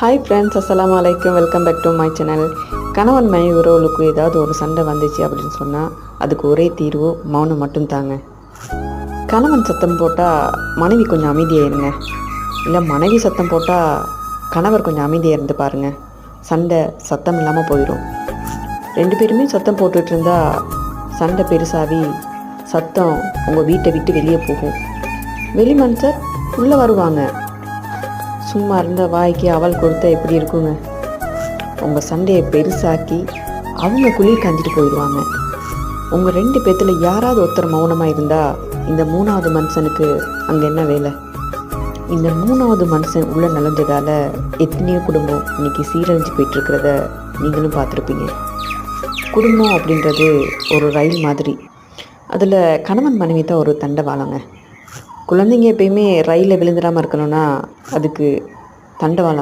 Hi friends அஸ்லாம் அலைக்கும் welcome back to my channel கணவன் மனைவி உறவுகளுக்கு ஏதாவது ஒரு சண்டை வந்துச்சு அப்படின்னு சொன்னால் அதுக்கு ஒரே தீர்வு மௌனம் மட்டும் தாங்க கணவன் சத்தம் போட்டால் மனைவி கொஞ்சம் அமைதியாயிருங்க. இல்லை மனைவி சத்தம் போட்டால் கணவர் கொஞ்சம் அமைதியாக இருந்து பாருங்க. சண்டை சத்தம் இல்லாமல் போயிடும் ரெண்டு பேருமே சத்தம் போட்டுட்டு இருந்தால் சண்டை பெருசாகி சத்தம் உங்கள் வீட்டை விட்டு வெளியே போகும். வெளி மனுஷர் உள்ளே வருவாங்க. சும்மா இருந்த வாய்க்கு அவள் கொடுத்தா எப்படி இருக்குங்க? உங்கள் சண்டையை பெருசாக்கி அவங்க குளிர் காஞ்சிட்டு போயிடுவாங்க. உங்கள் ரெண்டு பேத்துல யாராவது ஒருத்தர் மௌனமாக இருந்தால் இந்த மூணாவது மனுஷனுக்கு அங்கே என்ன வேலை? இந்த மூணாவது மனுஷன் உள்ளே நுழைஞ்சதால எத்தனையோ குடும்பம் இன்னைக்கு சீரழிஞ்சு போயிட்டுருக்கிறத நீங்களும் பார்த்துருப்பீங்க. குடும்பம் அப்படின்றது ஒரு ரயில் மாதிரி. அதில் கணவன் மனைவி தான் ஒரு தண்டவாளங்க. குழந்தைங்க எப்பயுமே ரயிலில் விழுந்துடாமல் இருக்கணும்னா அதுக்கு தண்டவாளம்